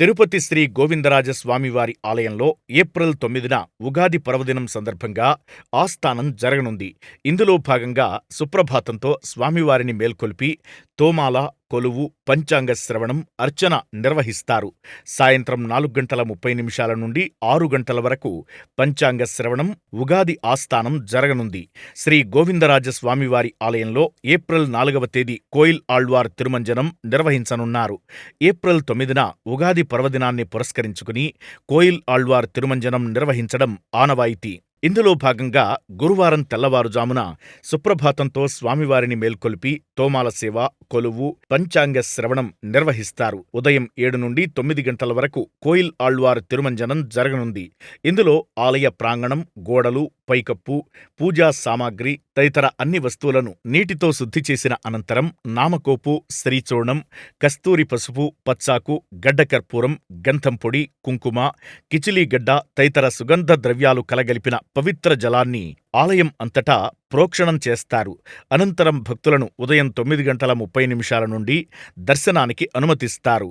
తిరుపతి శ్రీ గోవిందరాజ స్వామివారి ఆలయంలో ఏప్రిల్ తొమ్మిదిన ఉగాది పర్వదినం సందర్భంగా ఆస్థానం జరగనుంది. ఇందులో భాగంగా సుప్రభాతంతో స్వామివారిని మేల్కొల్పి తోమాల కొలువు పంచాంగ శ్రవణం అర్చన నిర్వహిస్తారు. సాయంత్రం నాలుగు గంటల ముప్పై నిమిషాల నుండి ఆరు గంటల వరకు పంచాంగ శ్రవణం ఉగాది ఆస్థానం జరగనుంది. శ్రీ గోవిందరాజ స్వామివారి ఆలయంలో ఏప్రిల్ నాలుగవ తేదీ కోయిల్ ఆళ్వార్ తిరుమంజనం నిర్వహించనున్నారు. ఏప్రిల్ తొమ్మిదిన ఉగాది పర్వదినాన్ని పురస్కరించుకుని కోయిల్ ఆళ్వార్ తిరుమంజనం నిర్వహించడం ఆనవాయితీ. ఇందులో భాగంగా గురువారం తెల్లవారుజామున సుప్రభాతంతో స్వామివారిని మేల్కొల్పి తోమాల సేవ కొలువు పంచాంగ శ్రవణం నిర్వహిస్తారు. ఉదయం ఏడు నుండి తొమ్మిది గంటల వరకు కోయిల్ ఆళ్వార్ తిరుమంజనం జరగనుంది. ఇందులో ఆలయ ప్రాంగణం గోడలు పైకప్పు పూజా సామాగ్రి తదితర అన్ని వస్తువులను నీటితో శుద్ధి చేసిన అనంతరం నామకోపు శ్రీచూర్ణం కస్తూరి పసుపు పచ్చాకు గడ్డకర్పూరం గంధం పొడి కుంకుమ కిచిలీగడ్డ తదితర సుగంధ ద్రవ్యాలు కలగలిపిన పవిత్ర జలాన్ని ఆలయం అంతటా ప్రోక్షణం చేస్తారు. అనంతరం భక్తులను ఉదయం తొమ్మిది గంటల ముప్పై నిమిషాల నుండి దర్శనానికి అనుమతిస్తారు.